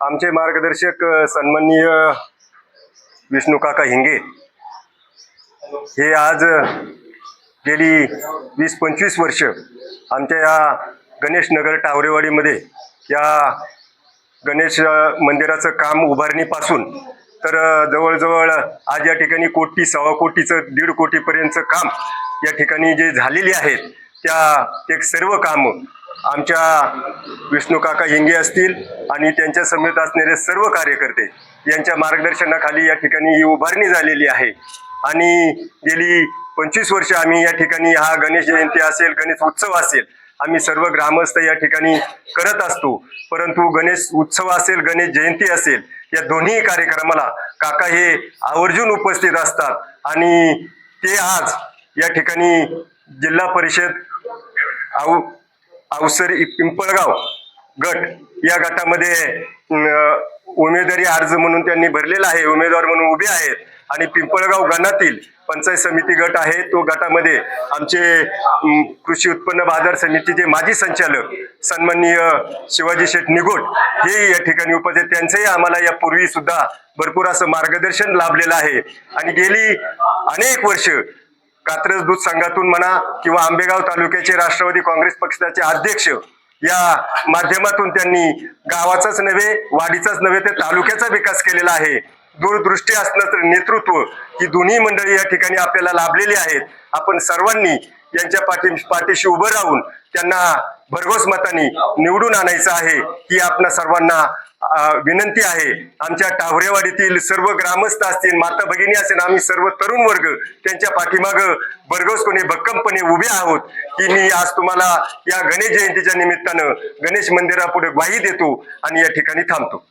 आमचे मार्गदर्शक सन्माननीय विष्णूकाका हिंगे हे आज गेली वीस पंचवीस वर्ष आमच्या या गणेश नगर टावरेवाडीमध्ये या गणेश मंदिराचं काम उभारणीपासून तर जवळजवळ आज या ठिकाणी कोटी सव्वा कोटीचं दीड कोटीपर्यंतचं काम या ठिकाणी जे झालेली आहेत त्या एक सर्व कामं आमच्या विष्णू काका हिंगे असतील आणि त्यांच्या समेत असणारे सर्व कार्यकर्ते यांच्या मार्गदर्शनाखाली या ठिकाणी ही उभारणी झालेली आहे. आणि गेली पंचवीस वर्ष आम्ही या ठिकाणी हा गणेश जयंती असेल गणेश उत्सव असेल आम्ही सर्व ग्रामस्थ या ठिकाणी करत असतो. परंतु गणेश उत्सव असेल गणेश जयंती असेल या दोन्ही कार्यक्रमाला काका हे आवर्जून उपस्थित असतात. आणि ते आज या ठिकाणी जिल्हा परिषद आउ अवसरी पिंपळगाव गट या गटामध्ये उमेदवारी अर्ज म्हणून त्यांनी भरलेला आहे. उमेदवार म्हणून उभे आहेत. आणि पिंपळगाव गणातील पंचायत समिती गट आहे. तो गटामध्ये आमचे कृषी उत्पन्न बाजार समितीचे माजी संचालक सन्माननीय शिवाजी शेठ निगोट हे या ठिकाणी उपस्थित त्यांचंही आम्हाला यापूर्वी सुद्धा भरपूर असं मार्गदर्शन लाभलेलं आहे. आणि गेली अनेक वर्ष कात्रज दूध संघातून म्हणा किंवा आंबेगाव तालुक्याचे राष्ट्रवादी काँग्रेस पक्षाचे अध्यक्ष या माध्यमातून त्यांनी गावाचाच नव्हे वाडीचाच नव्हे तर तालुक्याचा विकास केलेला आहे. दूरदृष्टी असणं नेतृत्व ही दोन्ही मंडळी या ठिकाणी आपल्याला लाभलेली आहेत. आपण सर्वांनी यांच्या पाठी पाठीशी उभं राहून त्यांना भरघोस मताने निवडून आणायचं आहे ही आपणा सर्वांना विनंती आहे. आमच्या टावरेवाडीतील सर्व ग्रामस्थ असतील माता भगिनी असेल आम्ही सर्व तरुण वर्ग त्यांच्या पाठीमाग बरगसपणे भक्कमपणे उभे आहोत. की मी आज तुम्हाला या गणेश जयंतीच्या निमित्तानं गणेश मंदिरापुढे ग्वाही देतो आणि या ठिकाणी थांबतो.